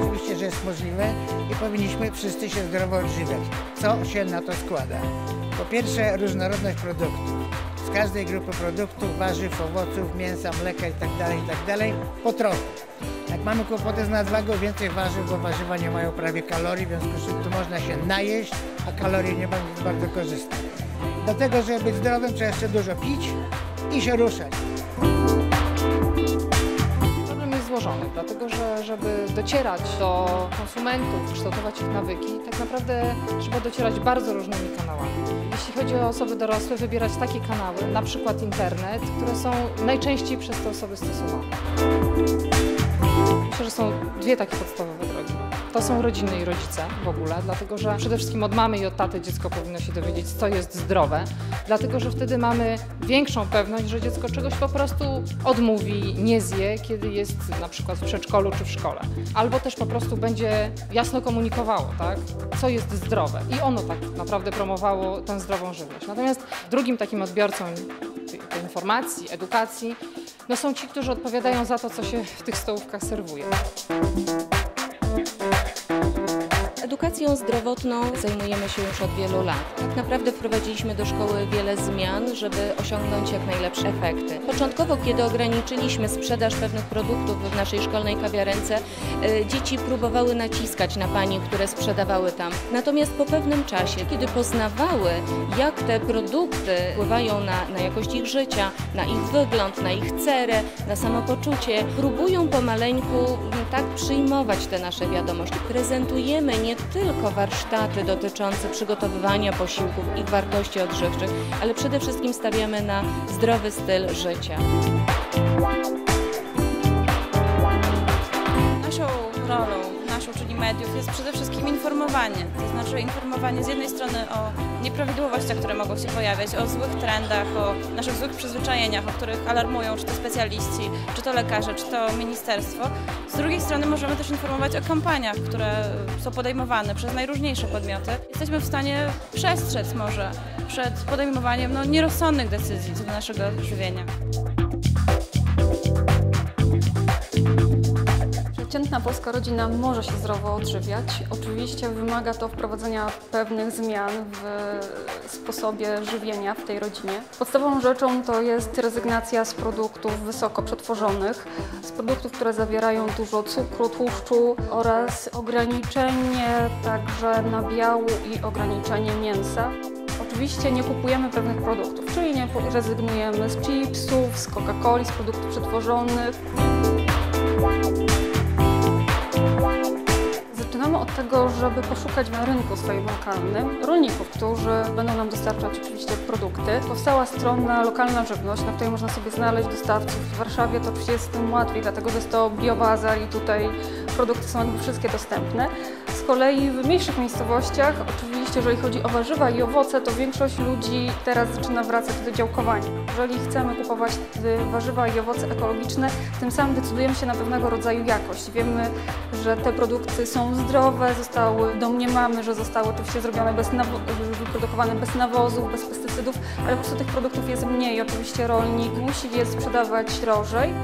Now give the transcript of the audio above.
Oczywiście, że jest możliwe i powinniśmy wszyscy się zdrowo odżywiać. Co się na to składa? Po pierwsze, różnorodność produktów. Z każdej grupy produktów, warzyw, owoców, mięsa, mleka itd., itd. po trochu. Jak mamy kłopoty z nadwagą, więcej warzyw, bo warzywa nie mają prawie kalorii, w związku z czym tu można się najeść, a kalorie nie będą bardzo korzystne. Do tego, żeby być zdrowym, trzeba jeszcze dużo pić i się ruszać. Dlatego że żeby docierać do konsumentów, kształtować ich nawyki, tak naprawdę trzeba docierać bardzo różnymi kanałami. Jeśli chodzi o osoby dorosłe, wybierać takie kanały, na przykład internet, które są najczęściej przez te osoby stosowane. Myślę, że są dwie takie podstawowe. To są rodziny i rodzice w ogóle, dlatego że przede wszystkim od mamy i od taty dziecko powinno się dowiedzieć, co jest zdrowe, dlatego że wtedy mamy większą pewność, że dziecko czegoś po prostu odmówi, nie zje, kiedy jest na przykład w przedszkolu czy w szkole. Albo też po prostu będzie jasno komunikowało, tak, co jest zdrowe i ono tak naprawdę promowało tę zdrową żywność. Natomiast drugim takim odbiorcą tej, informacji, edukacji, no są ci, którzy odpowiadają za to, co się w tych stołówkach serwuje. Edukacją zdrowotną zajmujemy się już od wielu lat. Tak naprawdę wprowadziliśmy do szkoły wiele zmian, żeby osiągnąć jak najlepsze efekty. Początkowo, kiedy ograniczyliśmy sprzedaż pewnych produktów w naszej szkolnej kawiarence, y, dzieci próbowały naciskać na pani, które sprzedawały tam. Natomiast po pewnym czasie, kiedy poznawały, jak te produkty wpływają na, na jakość ich życia, na ich wygląd, na ich cerę, na samopoczucie, próbują pomaleńku mm, tak przyjmować te nasze wiadomości. Prezentujemy nie tylko warsztaty dotyczące przygotowywania posiłków, ich wartości odżywczych, ale przede wszystkim stawiamy na zdrowy styl życia. Naszą rolą, naszą, czyli mediów, jest przede wszystkim informowanie. To znaczy informowanie z jednej strony o nieprawidłowościach, które mogą się pojawiać, o złych trendach, o naszych złych przyzwyczajeniach, o których alarmują czy to specjaliści, czy to lekarze, czy to ministerstwo. Z drugiej strony możemy też informować o kampaniach, które są podejmowane przez najróżniejsze podmioty. Jesteśmy w stanie przestrzec może przed podejmowaniem no, nierozsądnych decyzji co do naszego żywienia. Przeciętna polska rodzina może się zdrowo odżywiać. Oczywiście wymaga to wprowadzenia pewnych zmian w sposobie żywienia w tej rodzinie. Podstawową rzeczą to jest rezygnacja z produktów wysoko przetworzonych, z produktów, które zawierają dużo cukru, tłuszczu oraz ograniczenie także nabiału i ograniczenie mięsa. Oczywiście nie kupujemy pewnych produktów, czyli nie rezygnujemy z chipsów, z Coca-Coli, z produktów przetworzonych. Zaczynamy od tego, żeby poszukać na rynku swoim lokalnym rolników, którzy będą nam dostarczać oczywiście produkty. Powstała strona Lokalna Żywność, na której można sobie znaleźć dostawców. W Warszawie to oczywiście jest z tym łatwiej, dlatego że jest to biobazar i tutaj produkty są jakby wszystkie dostępne. Z kolei w mniejszych miejscowościach, oczywiście jeżeli chodzi o warzywa i owoce, to większość ludzi teraz zaczyna wracać do działkowania. Jeżeli chcemy kupować warzywa i owoce ekologiczne, tym samym decydujemy się na pewnego rodzaju jakość. Wiemy, że te produkty są zdrowe, zostały, domniemamy, że zostały oczywiście zrobione bez wyprodukowane bez nawozów, bez pestycydów, ale po prostu tych produktów jest mniej. Oczywiście rolnik musi je sprzedawać drożej.